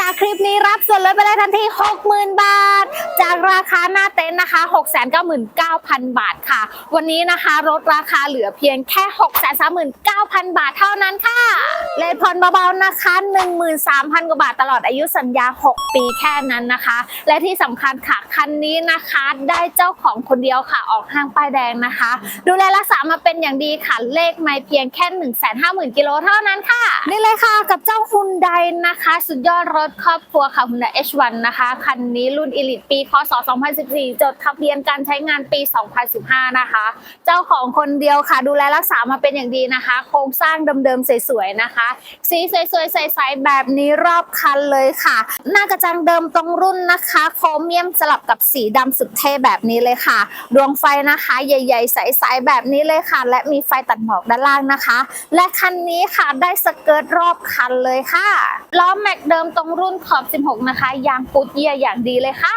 จากคลิปนี้รับส่วนลดไปเลยทันที 60,000 บาท จากราคาหน้าเต็นท์นะคะ 699,000 บาทค่ะ วันนี้นะคะลดราคาเหลือเพียงแค่ 639,000 บาทเท่านั้นค่ะ เลทผ่อนเบาๆนะคะ 13,000 กว่าบาทตลอดอายุสัญญา 6 ปีแค่นั้นนะคะ และที่สำคัญค่ะคันนี้นะคะได้เจ้าของคนเดียวค่ะออกห้างป้ายแดงนะคะ ดูแลรักษามาเป็นอย่างดีค่ะเลขไม่เพียงแค่ 150,000กิโลเท่านั้นค่ะนี่เลยค่ะกับเจ้าฮุนไดนะคะ สุดยอดรถครอบครัวค่ะฮุนได H1 นะคะ คันนี้รุ่น Elite ปีคศ 2014 จดทะเบียนการใช้งานปี 2015 นะคะ เจ้าของคนเดียวค่ะ ดูแลรักษามาเป็นอย่างดีนะคะ โครงสร้างเดิมๆ สวยๆ นะคะ สีสวยๆ ใสๆ แบบนี้รอบคันเลยค่ะ หน้ากระจังเดิมตรงรุ่นนะคะ โครเมียมสลับกับสีดำสุดเท่แบบนี้เลยค่ะ ดวงไฟนะคะ ใหญ่ๆ ใสๆ แบบนี้เลยค่ะ และมีไฟตัดหมอกด้านล่างนะคะ และคันนี้ค่ะ ได้สเกิร์ตรอบคันเลยค่ะ ล้อแม็กเดิมตรงรุ่นขอบ 16 นะคะ ยางปูดเยียอย่างดีเลยค่ะ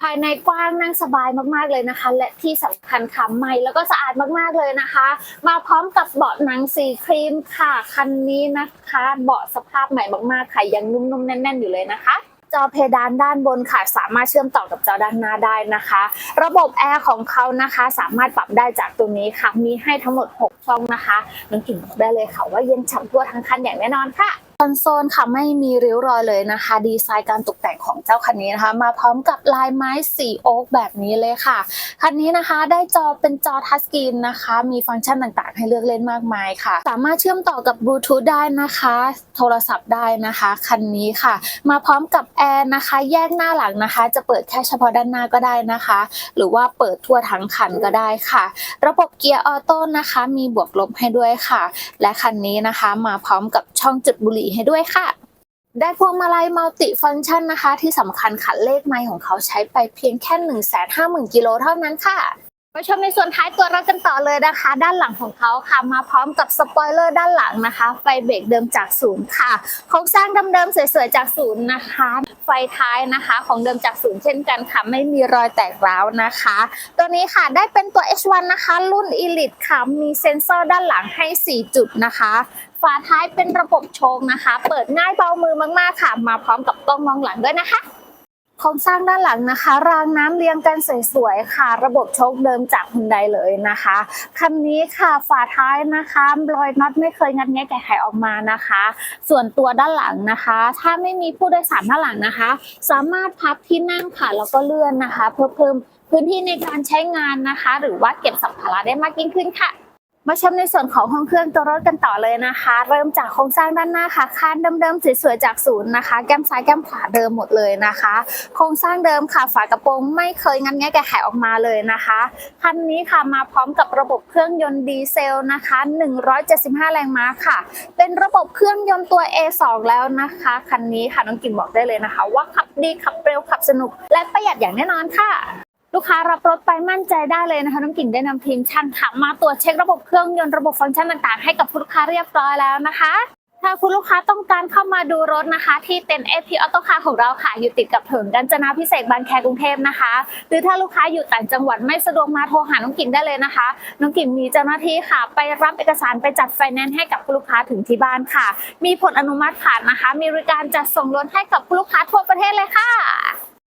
ภายในกว้างนั่งสบายมากๆเลยนะคะ และที่สำคัญค่ะใหม่แล้วก็สะอาดมากๆเลยนะคะ มาพร้อมกับเบาะหนังสีครีมค่ะคันนี้นะคะ เบาะสภาพใหม่มากๆค่ะยังนุ่มๆแน่น ๆ อยู่เลยนะคะจอเพดานด้านบนค่ะ สามารถเชื่อมต่อกับจอด้านหน้าได้นะคะ ระบบแอร์ของเขานะคะ สามารถปรับได้จากตัวนี้ค่ะ มีให้ทั้งหมด 6 ช่องนะคะน้องกิ่งบอกได้เลยค่ะว่าเย็นฉ่ำทั่วทั้งคันอย่างแน่นอนค่ะ อนโซลค่ะไม่มีริ้วรอยเลยนะคะ ดีไซน์การตกแต่งของเจ้าคันนี้นะคะ มาพร้อมกับลายไม้สีโอ๊กแบบนี้เลยค่ะ คันนี้นะคะได้จอเป็นจอทัชสกรีนนะคะ มีฟังก์ชันต่างๆ ให้เลือกเล่นมากมายค่ะ สามารถเชื่อมต่อกับบลูทูธได้นะคะ โทรศัพท์ได้นะคะ คันนี้ค่ะ มาพร้อมกับแอร์นะคะ แยกหน้าหลังนะคะ จะเปิดแค่เฉพาะด้านหน้าก็ได้นะคะ หรือว่าเปิดทั่วทั้งคันก็ได้ค่ะ ระบบเกียร์ออโต้นะคะ มีบวกลบให้ด้วยค่ะ และคันนี้นะคะ มาพร้อมกับช่องจุดบุหรี่ให้ด้วยค่ะ ได้พวงมาลัยมัลติฟังก์ชันนะคะ ที่สำคัญค่ะเลขไมล์ของเขาใช้ไปเพียงแค่ 1 5 0 0 0 0 กิโลเท่านั้นค่ะมาชมในส่วนท้ายตัวรถกันต่อเลยนะคะ ด้านหลังของเขาค่ะมาพร้อมกับสปอยเลอร์ด้านหลังนะคะ ไฟเบรกเดิมจากศูนย์ค่ะโครงสร้างเดิมๆสวยๆจากศูนย์นะคะ ไฟท้ายนะคะของเดิมจากศูนย์เช่นกันค่ะ ไม่มีรอยแตกร้าวนะคะ ตัวนี้ค่ะได้เป็นตัว H1 นะคะ รุ่น Elite ค่ะมีเซ็นเซอร์ด้านหลังให้ 4 จุดนะคะ ฝาท้ายเป็นระบบโชคนะคะ เปิดง่ายเบามือมากๆค่ะ มาพร้อมกับกล้องมองหลังด้วยนะคะโครงสร้างด้านหลังนะคะ รางน้ำเรียงกันสวยๆค่ะ ระบบโชคเดิมจากฮุนไดเลยนะคะคันนี้ค่ะฝาท้ายนะคะรอยน็อตไม่เคยงัดแงะแกะไขออกมานะคะ ส่วนตัวด้านหลังนะคะ ถ้าไม่มีผู้โดยสารด้านหลังนะคะ สามารถพับที่นั่งค่ะแล้วก็เลื่อนนะคะ เพื่อเพิ่มพื้นที่ในการใช้งานนะคะ หรือว่าเก็บสัมภาระได้มากยิ่งขึ้นค่ะ มาชมในส่วนของห้องเครื่องตัวรถกันต่อเลยนะคะ เริ่มจากโครงสร้างด้านหน้าค่ะคานเดิมๆสวยๆจากศูนย์นะคะ แก้มซ้ายแก้มขวาเดิมหมดเลยนะคะ โครงสร้างเดิมค่ะฝากระโปรงไม่เคยงันแงะแกะไขออกมาเลยนะคะคันนี้ค่ะมาพร้อมกับระบบเครื่องยนต์ดีเซลนะคะ 175 แรงม้าค่ะ เป็นระบบเครื่องยนต์ตัว A2 แล้วนะคะคันนี้ค่ะน้องกิ่งบอกได้เลยนะคะ ว่าขับดีขับเร็วขับสนุก และประหยัดอย่างแน่นอนค่ะ ลูกค้ารับรถไปมั่นใจได้เลยนะคะน้องกิ่งได้นำทีมช่างค่ะมาตรวจเช็คระบบเครื่องยนต์ระบบฟังก์ชันต่างๆ ให้กับคุณลูกค้าเรียบร้อยแล้วนะคะถ้าคุณลูกค้าต้องการเข้ามาดูรถนะคะ ที่เต็นท์ AP Auto Car ของเราค่ะ อยู่ติดกับถนนกาญจนาพิเศษบางแคกรุงเทพนะคะ หรือถ้าลูกค้าอยู่ต่างจังหวัดไม่สะดวกมาโทรหาน้องกิ่งได้เลยนะคะ น้องกิ่งมีเจ้าหน้าที่ค่ะ ไปรับเอกสารไปจัดไฟแนนซ์ให้กับคุณลูกค้าถึงที่บ้านค่ะ มีผลอนุมัติผ่านนะคะ มีบริการจัดส่งรถให้กับคุณลูกค้าทั่วประเทศเลยค่ะ